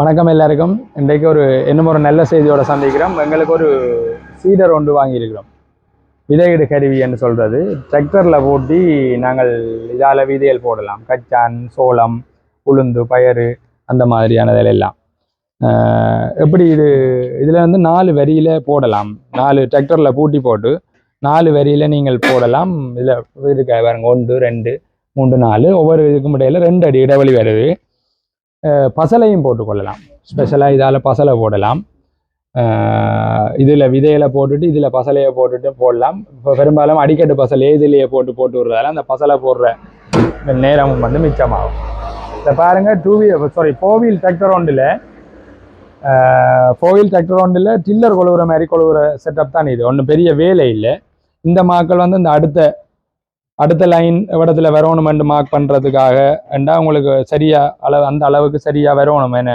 வணக்கம் எல்லாருக்கும். இன்றைக்கு ஒரு இன்னும் ஒரு நல்ல செய்தியோட சந்திக்கிறோம். எங்களுக்கு ஒரு சீடர் ஒன்று வாங்கியிருக்கிறோம். விதையீடு கருவி என்று சொல்கிறது டிராக்டரில் போட்டி நாங்கள் இதால் விதையல் போடலாம். கச்சான் சோளம் உளுந்து பயறு அந்த மாதிரியானதில் எல்லாம். எப்படி இது இதில் வந்து நாலு வரியில் போடலாம். நாலு டிராக்டரில் பூட்டி போட்டு நாலு வரியில் நீங்கள் போடலாம். இதில் இருக்க பாருங்க ஒன்று ரெண்டு மூன்று நாலு. ஒவ்வொரு இதுக்கும் இடையில ரெண்டு அடி இடைவெளி வருது. பசலையும் போட்டுக்கொள்ளலாம். ஸ்பெஷலாக இதால் பசலை போடலாம். இதில் விதையில போட்டுட்டு இதில் பசலையை போட்டுட்டு போடலாம். இப்போ பெரும்பாலும் அடிக்கட்டு பசலையே இதுலேயே போட்டு போட்டு விடுறதால அந்த பசலை போடுற நேரமும் வந்து மிச்சமாகும். இதை பாருங்கள் two wheeler sorry four wheel tractor ஒன்றில் ஃபோர் வீல் டிராக்டர் ஒன்றில் டில்லர் கொழுவுற மாதிரி கொழுவுற செட்டப் தான் இது. ஒன்றும் பெரிய வேலை இல்லை. இந்த மாக்கள் வந்து இந்த அடுத்த அடுத்த லைன் இடத்துல வரணுமென்று மார்க் பண்ணுறதுக்காக ஏண்டா உங்களுக்கு சரியாக அளவு அந்த அளவுக்கு சரியாக வரணும் என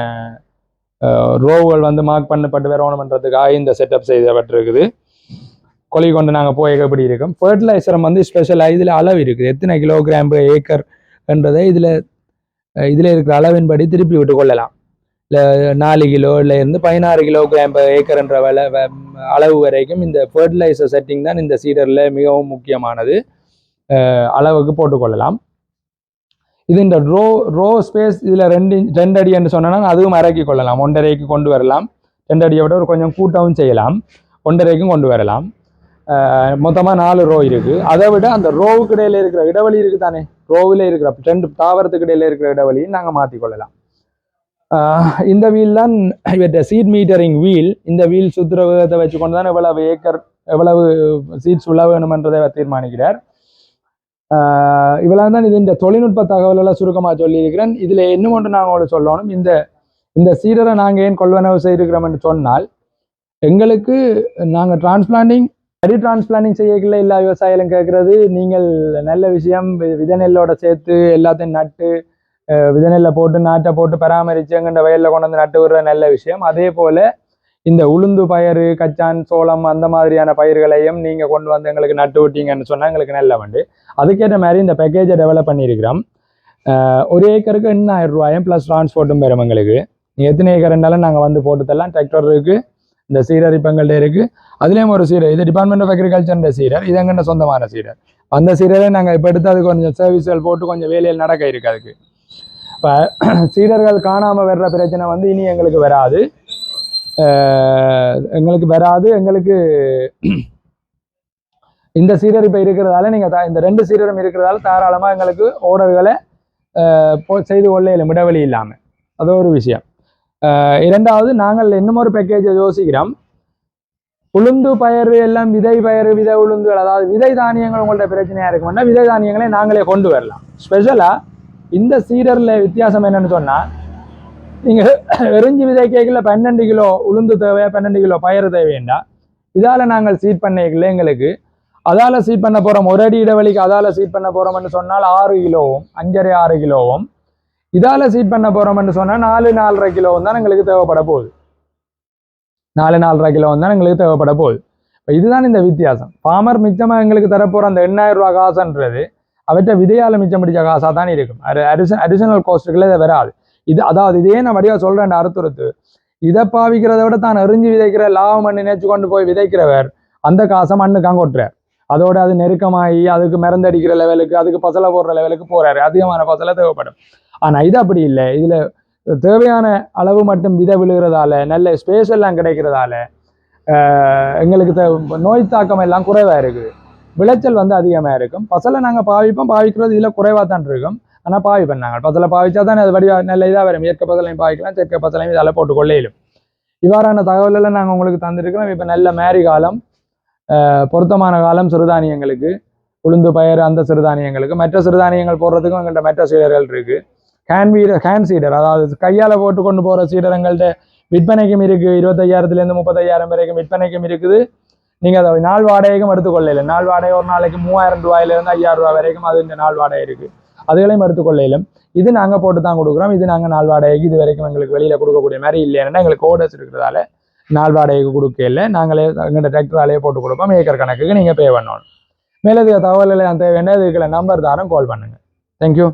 ரோவுகள் வந்து மார்க் பண்ணப்பட்டு வரணுமன்றதுக்காக இந்த செட்டப் செய்யப்பட்டிருக்குது கொலி கொண்டு நாங்கள் போய் எப்படி இருக்கும்? ஃபர்டிலைசரம் வந்து ஸ்பெஷலாக இதில் அளவு இருக்குது. எத்தனை கிலோகிராம் ஏக்கர் என்றதை இதில் இதில் இருக்கிற அளவின்படி திருப்பி விட்டு கொள்ளலாம். இல்லை நாலு கிலோ இல்லை இருந்து பதினாறு கிலோகிராம் ஏக்கர் என்ற வில அளவு வரைக்கும் இந்த ஃபர்டிலைசர் செட்டிங் தான் இந்த சீடரில் மிகவும் முக்கியமானது. அளவுக்கு போட்டுக்கொள்ளலாம். இது இந்த ரோ ரோ ஸ்பேஸ் இதில் ரெண்டு ரெண்டு அடி என்று சொன்னோன்னா அதுவும் இறக்கி கொள்ளலாம். ஒன்றரைக்கு கொண்டு வரலாம். ரெண்டு அடியை விட ஒரு கொஞ்சம் கூட்டவும் செய்யலாம். ஒன்றரைக்கும் கொண்டு வரலாம். மொத்தமாக நாலு ரோ இருக்குது அதை விட அந்த ரோவுக்கு இடையில இருக்கிற இடைவெளி இருக்குது தானே? ரோவில் இருக்கிற ரெண்டு தாவரத்துக்கு இடையில இருக்கிற இடைவெளியை நாங்கள் மாற்றிக்கொள்ளலாம் இந்த வீல் தான் இவற்ற சீட் மீட்டரிங் வீல் இந்த வீல் சுத்துற விதத்தை வச்சு கொண்டு தான் எவ்வளவு ஏக்கர் எவ்வளவு சீட்ஸ் உள்ள வேணுமென்றதை தீர்மானிக்கிறார். இவ்வளவு தான் இது இந்த தொழில்நுட்ப தகவலெல்லாம் சுருக்கமாக சொல்லியிருக்கிறேன். இதில் இன்னும் ஒன்று நாங்கள் உங்களுக்கு சொல்லணும். இந்த இந்த சீடரை நாங்கள் ஏன் கொள்வனவு செய்திருக்கிறோம் என்று சொன்னால் எங்களுக்கு நாங்கள் டிரான்ஸ்பிளான்டிங் சரி டிரான்ஸ்பிளான்டிங் செய்யக்கல எல்லா விவசாயிகளும் கேட்குறது நீங்கள் நல்ல விஷயம் வி- நெல்லோட சேர்த்து எல்லாத்தையும் நட்டு அஹ் நெல்லை போட்டு நாட்டை போட்டு பராமரித்து எங்கண்ட வயலில் கொண்டு வந்து நட்டு விடுற நல்ல விஷயம். அதே போல் இந்த உளுந்து பயிறு கச்சான் சோளம் அந்த மாதிரியான பயிர்களையும் நீங்கள் கொண்டு வந்து எங்களுக்கு நட்டு விட்டீங்கன்னு சொன்னால் எங்களுக்கு நல்ல வண்டு. அதுக்கேற்ற மாதிரி இந்த பேக்கேஜை டெவலப் பண்ணியிருக்கிறோம். ஒரு ஏக்கருக்கு எண்ணாயிரம் ரூபாயும் ப்ளஸ் டிரான்ஸ்போர்ட்டும் பெறும் எங்களுக்கு. நீங்கள் எத்தனை ஏக்கர்னாலும் நாங்கள் வந்து போட்டு தரலாம். டிராக்டர் இருக்குது இந்த சீரர் இப்போ எங்கள்கிட்ட இருக்குது அதுலேயும் ஒரு சீரர் இது டிபார்ட்மெண்ட் ஆஃப் அக்ரிகல்ச்சர்ன்ற சீரர் இது எங்கள்கிட்ட சொந்தமான சீரர் அந்த சீரரை நாங்கள் இப்போ எடுத்து அது கொஞ்சம் சர்வீஸ்கள் போட்டு கொஞ்சம் வேலையில் நடக்க இருக்கு அதுக்கு. இப்போ சீரர்கள் காணாமல் வர்ற பிரச்சனை வந்து இனி எங்களுக்கு வராது. எங்களுக்கு வராது. எங்களுக்கு இந்த சீரர் இப்போ இருக்கிறதால நீங்கள் இந்த ரெண்டு சீரரும் இருக்கிறதால தாராளமாக எங்களுக்கு ஆர்டர்களை செய்து கொள்ள இயலும் இடைவெளி இல்லாமல் அது ஒரு விஷயம். இரண்டாவது நாங்கள் இன்னும் ஒரு பேக்கேஜை யோசிக்கிறோம். உளுந்து பயிறு எல்லாம் விதை பயிறு விதை உளுந்துகள் அதாவது விதை தானியங்கள் உங்கள்ட்ட பிரச்சனையாக இருக்கும்னா விதை தானியங்களை நாங்களே கொண்டு வரலாம். ஸ்பெஷலாக இந்த சீரரில் வித்தியாசம் என்னன்னு சொன்னால் நீங்கள் எரிஞ்சு விதை கேட்கல பன்னெண்டு கிலோ உளுந்து தேவை பன்னெண்டு கிலோ பயிறு தேவைண்டா இதால் நாங்கள் சீட் பண்ணிக்கல எங்களுக்கு அதால சீட் பண்ண போறோம். ஒரு அடி இடைவெளிக்கு அதால சீட் பண்ண போறோம்னு சொன்னால் ஆறு கிலோவும் அஞ்சரை ஆறு கிலோவும். இதால சீட் பண்ண போறோம்னு சொன்னால் நாலு நாலரை கிலோவும் தான் எங்களுக்கு தேவைப்பட போகுது. நாலு நாலரை கிலோவும் தான் எங்களுக்கு தேவைப்பட போகுது. இப்போ இதுதான் இந்த வித்தியாசம். ஃபார்மர் மிச்சமாக எங்களுக்கு தரப்போகிற அந்த எண்ணாயிரம் ரூபா காசுன்றது அவற்றை விதையால் மிச்சம் பிடிச்ச காசாக தான் இருக்கும் அரிசன் அடிஷனல் காஸ்ட்டுகளே இதை வராது. இது அதாவது இதே நான் வடிவாக சொல்கிறேன் அறுத்துறுத்து. இதை பாவிக்கிறத விட தான் எரிஞ்சு விதைக்கிற லாபம் மண்ணு நேச்சு கொண்டு போய் விதைக்கிறவர் அந்த காசை மண்ணுக்காங்க கொட்டுறார். அதோட அது நெருக்கமாகி அதுக்கு மருந்தடிக்கிற லெவலுக்கு அதுக்கு பசலை போடுற லெவலுக்கு போறாரு. அதிகமான பசலை தேவைப்படும். ஆனால் இது அப்படி இல்லை. இதில் தேவையான அளவு மட்டும் விதை விழுகிறதால நல்ல ஸ்பேஸ் எல்லாம் கிடைக்கிறதால எங்களுக்கு நோய் தாக்கம் எல்லாம் குறைவாக இருக்குது. விளைச்சல் வந்து அதிகமாக இருக்கும். பசலை நாங்கள் பாவிப்போம். பாவிக்கிறது இதில் குறைவாக தான் இருக்கும். ஆனால் பாவிப்போம் நாங்கள் பசலை பாவிச்சா தான் அது வடிவா நல்ல இதாக வரும். இயற்கை பசலையும் பாவிக்கலாம். செயற்கை பசலையும் இதால் போட்டு கொள்ளையிலும் இவ்வாறான தகவலெல்லாம் நாங்கள் உங்களுக்கு தந்திருக்கிறோம். இப்போ நல்ல மேரி காலம். பொருத்தமான காலம் சிறுதானியங்களுக்கு உளுந்து பயிர் அந்த சிறுதானியங்களுக்கு. மற்ற சிறுதானியங்கள் போடுறதுக்கும் எங்கள்கிட்ட மற்ற சீடர்கள் இருக்குது ஹேண்ட் வீடர் ஹேண்ட் சீடர் அதாவது கையால் போட்டு கொண்டு போகிற சீடர் எங்கள்கிட்ட விற்பனைக்கும் இருக்குது இருபத்தையாயிரத்துலேருந்து முப்பத்தையாயிரம் வரைக்கும் விற்பனைக்கும் இருக்குது. நீங்கள் அதை நாள் வாடகைக்கும் எடுத்துக்கொள்ளல. நாள் வாடகை ஒரு நாளைக்கு மூவாயிரம் ரூபாயிலேருந்து ஐயாயிரம் ரூபாய் வரைக்கும் அது இந்த நாள் வாடகை இருக்குது அதுகளையும் எடுத்துக்கொள்ளையிலும் இது நாங்கள் போட்டு தான் கொடுக்குறோம். இது நாங்கள் நாள் வாடகைக்கு இது வரைக்கும் எங்களுக்கு வெளியில் கொடுக்கக்கூடிய மாதிரி இல்லைன்னா எங்களுக்கு ஓடர்ஸ் இருக்கிறதால நாள் வாடகைக்கு கொடுக்கல நாங்களே எங்கள்கிட்ட வேலையே போட்டு கொடுப்போம். ஏக்கர் கணக்குக்கு நீங்கள் பே பண்ணணும். மேலதிக தகவல்களை தேவையான இதுக்குள்ள நம்பர் தாரம் கால் பண்ணுங்கள் தேங்க்யூ